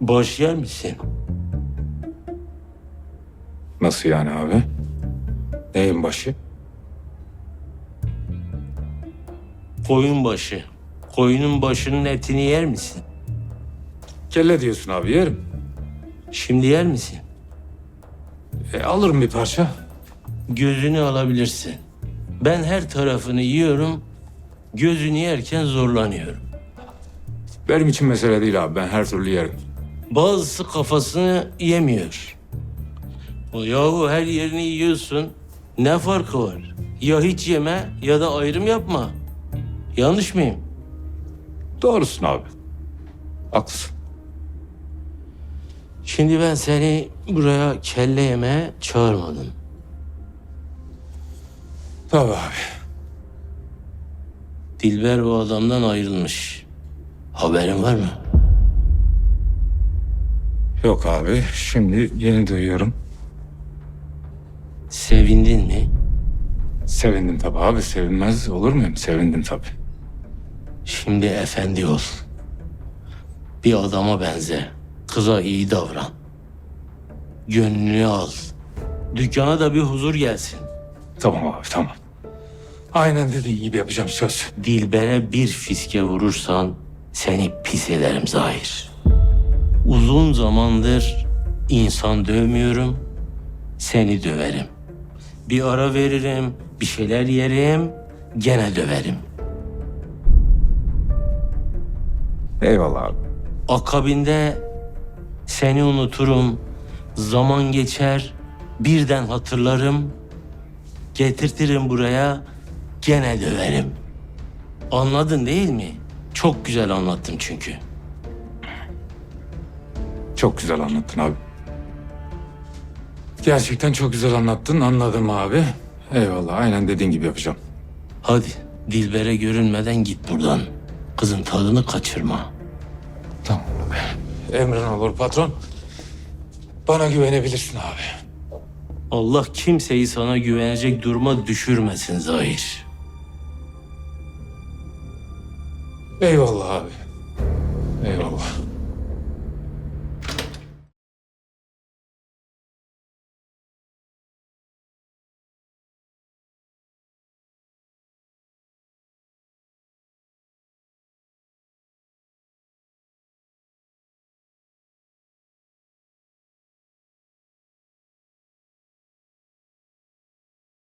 Boş yer misin? Nasıl yani abi? Neyin başı? Koyun başı. Koyunun başının etini yer misin? Kelle diyorsun abi yerim. Şimdi yer misin? E, alırım bir parça. Gözünü alabilirsin. Ben her tarafını yiyorum. Gözünü yerken zorlanıyorum. Benim için mesele değil abi ben her türlü yerim. Bazısı kafasını yemiyor. Yahu her yerini yiyorsun. Ne farkı var? Ya hiç yeme ya da ayrım yapma. Yanlış mıyım? Doğrusun abi. Haklısın. Şimdi ben seni buraya kelle yemeye çağırmadım. Tabii abi. Dilber bu adamdan ayrılmış. Haberin var mı? Yok abi şimdi yeni duyuyorum. Sevindin mi? Sevindim tabii abi sevinmez olur muyum? Sevindim tabii. Şimdi efendi ol. Bir adama benze. Kıza iyi davran. Gönlünü al. Dükkana da bir huzur gelsin. Tamam abi tamam. Aynen dediğin gibi yapacağım söz. Dilbere bir fiske vurursan seni pis ederim Zahir. Uzun zamandır insan dövmüyorum, seni döverim. Bir ara veririm, bir şeyler yerim, gene döverim. Eyvallah abi. Akabinde seni unuturum, zaman geçer, birden hatırlarım, getirtirim buraya, gene döverim. Anladın değil mi? Çok güzel anlattım çünkü. Çok güzel anlattın abi. Gerçekten çok güzel anlattın anladım abi. Eyvallah aynen dediğin gibi yapacağım. Hadi Dilber'e görünmeden git buradan. Kızın tadını kaçırma. Tamam abi. Emrin olur patron. Bana güvenebilirsin abi. Allah kimseyi sana güvenecek duruma düşürmesin Zahir. Eyvallah abi.